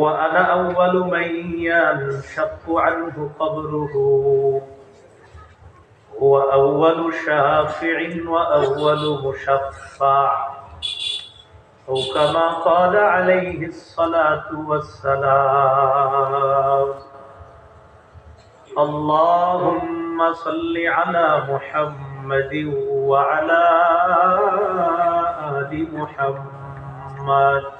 وأنا أول من ينشق عنه قبره. هو أول شافع وأول مشفع. أو كما قال عليه الصلاة والسلام. اللهم صل على محمد وعلى آل محمد.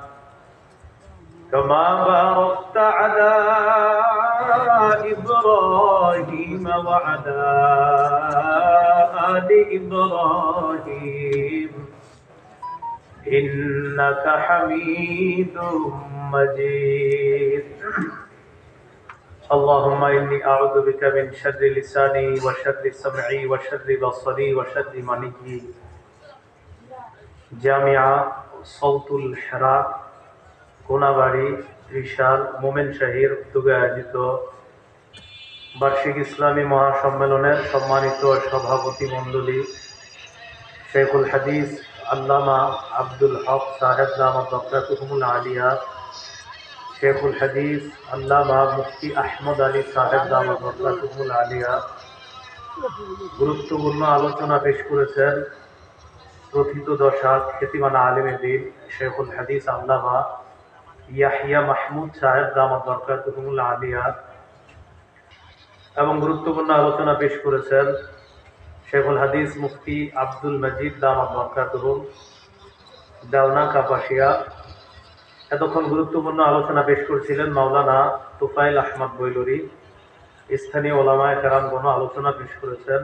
كما باركت على إبراهيم وعلى آل إبراهيم إنك حميد مجيد اللهم إني أعوذ بك من شر لساني وشر سمعي وشر بصري وشر مني جامعة صوت الحراق কোনাবাড়ি ত্রিশাল, মোমেন শাহির উদ্যোগে আয়োজিত বার্ষিক ইসলামী মহাসম্মেলনের সম্মানিত সভাপতি মণ্ডলী শেখুল হাদিস, আল্লামা আব্দুল হক সাহেব দামা বকরাতুহমুল আলিয়া, শেখুল হাদিস, আল্লামা মুফতি আহমদ আলী সাহেব দামা বকরাতুহমুল আলিয়া গুরুত্বপূর্ণ আলোচনা পেশ করেছেন। প্রথিত দশা খ্যাতিমান আলিমে দিন শেখুল হাদিস আল্লামা ইয়াহিয়া মাহমুদ সাহেব দামাত বরকাতুহুল আলিয়া এবং গুরুত্বপূর্ণ আলোচনা পেশ করেছেন শেখুল হাদিস মুফতি আব্দুল মজিদ দামাত বরকাতুহুল দেওনা কাপাসিয়া। এতক্ষণ গুরুত্বপূর্ণ আলোচনা পেশ করেছিলেন মাওলানা তুফাইল আহমদ বৈলুরি। স্থানীয় ওলামায় কারাম কোনো আলোচনা পেশ করেছেন।